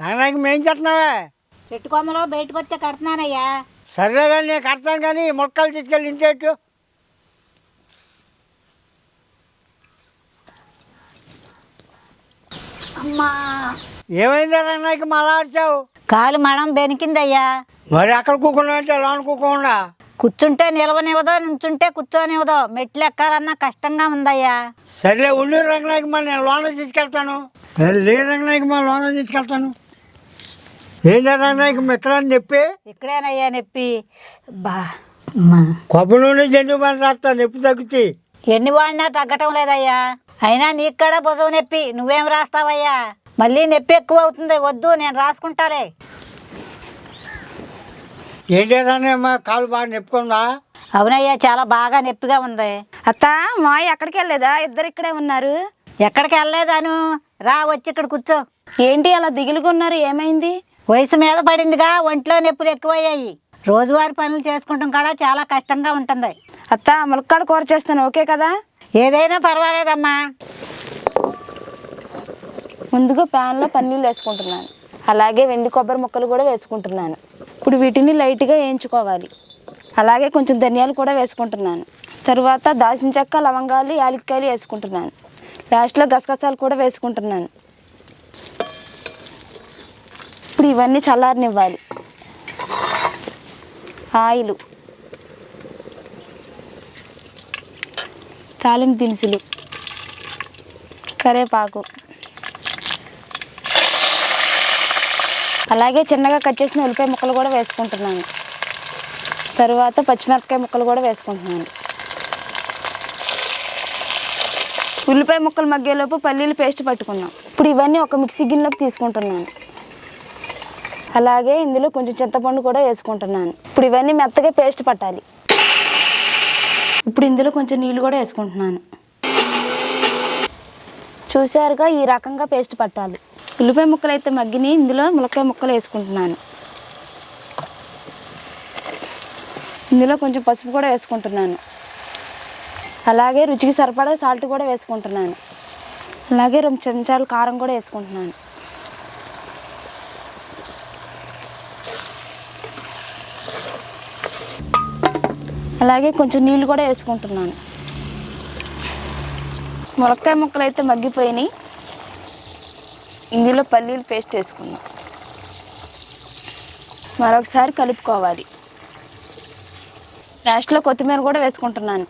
రంగనాయకం ఏం చేస్తున్నావే? చెట్టు కొమ్మలో బయటకు వస్తే కడుతున్నానయ్యా. సర్లే కానీ నేను కడతాను కానీ మొక్కలు తీసుకెళ్ళి ఇంటేట్టు అమ్మా. ఏమైందా రంగనాయకం అలా వచ్చావు కాలు మడం బెనికిందయ్యా. మరి అక్కడ కూకున్నావు అంటే లోన కూకుండా కూర్చుంటే నిలవనివ్వదో నుంచుంటే కూర్చోనివ్వదో మెట్లు ఎక్కాలన్నా కష్టంగా ఉందయ్యా. సర్లే ఉండి రంగనాయకమ్మ నేను లోన తీసుకెళ్తాను. సరే, లే రంగనాయకమ్మ లోన తీసుకెళ్తాను. ఇక్కడేనయ్యా నొప్పి? బా అమ్మా కొబ్బరి నూనె జండు పని రాస్తా నొప్పి ఎన్ని వాడినా తగ్గటం లేదయ్యా. అయినా నీకు కూడా భుజం నొప్పి నువ్వేం రాస్తావయ్యా? మళ్ళీ నొప్పి ఎక్కువ అవుతుంది వద్దు నేను రాసుకుంటాలే. ఏంటి రంగనాయకమ్మ కాలు బాగా నొప్పుకుందా అవునయ్యా చాలా బాగా నొప్పిగా ఉంది. అత్త మాయ ఎక్కడికి వెళ్ళలేదా? ఇద్దరు ఇక్కడే ఉన్నారు. ఎక్కడికి వెళ్ళలేదాను? రా వచ్చి ఇక్కడ కూర్చో. ఏంటి అలా దిగులుగా ఉన్నారు? ఏమైంది? వయసు మీద పడిందిగా ఒంట్లో నొప్పులు ఎక్కువయ్యాయి. రోజువారి పనులు చేసుకుంటాం కూడా చాలా కష్టంగా ఉంటుంది. అత్త ములక్కాడ కూర చేస్తాను ఓకే కదా? ఏదైనా పర్వాలేదమ్మా. ముందుగా ప్యాన్లో పన్నీళ్ళు వేసుకుంటున్నాను. అలాగే వెండి కొబ్బరి ముక్కలు కూడా వేసుకుంటున్నాను. ఇప్పుడు వీటిని లైట్గా వేయించుకోవాలి. అలాగే కొంచెం ధనియాలు కూడా వేసుకుంటున్నాను. తర్వాత దాల్చిన చెక్క లవంగాలు యాలక్కాయలు వేసుకుంటున్నాను. లాస్ట్లో గసగసాలు కూడా వేసుకుంటున్నాను. ఇప్పుడు ఇవన్నీ చల్లారనివ్వాలి. ఆయిలు. తాలింపు దినుసులు. కరేపాకు. అలాగే చిన్నగా కట్ చేసిన ఉల్లిపాయ ముక్కలు కూడా వేసుకుంటున్నాను. తరువాత పచ్చిమిరపకాయ ముక్కలు కూడా వేసుకుంటున్నాను. ఉల్లిపాయ ముక్కలు మగ్గేలోపు పల్లీలు పేస్ట్ పట్టుకున్నాం. ఇప్పుడు ఇవన్నీ ఒక మిక్సీ గిన్నెలోకి తీసుకుంటున్నాను. అలాగే ఇందులో కొంచెం చింతపండు కూడా వేసుకుంటున్నాను. ఇప్పుడు ఇవన్నీ మెత్తగా పేస్ట్ పట్టాలి. ఇప్పుడు ఇందులో కొంచెం నీళ్ళు కూడా వేసుకుంటున్నాను. చూసారుగా ఈ రకంగా పేస్ట్ పట్టాలి. ఉల్లిపాయ ముక్కలు అయితే మగ్గిని ఇందులో ములక్కాయ ముక్కలు వేసుకుంటున్నాను. ఇందులో కొంచెం పసుపు కూడా వేసుకుంటున్నాను. అలాగే రుచికి సరిపడా సాల్ట్ కూడా వేసుకుంటున్నాను. అలాగే రెండు చెంచాలు కారం కూడా వేసుకుంటున్నాను. అలాగే కొంచెం నీళ్ళు కూడా వేసుకుంటున్నాను. ములక్కాయ ముక్కలు అయితే మగ్గిపోయినాయి. ఇందులో పల్లీలు పేస్ట్ వేసుకున్నాను మరొకసారి కలుపుకోవాలి. లాస్ట్లో కొత్తిమీర కూడా వేసుకుంటున్నాను.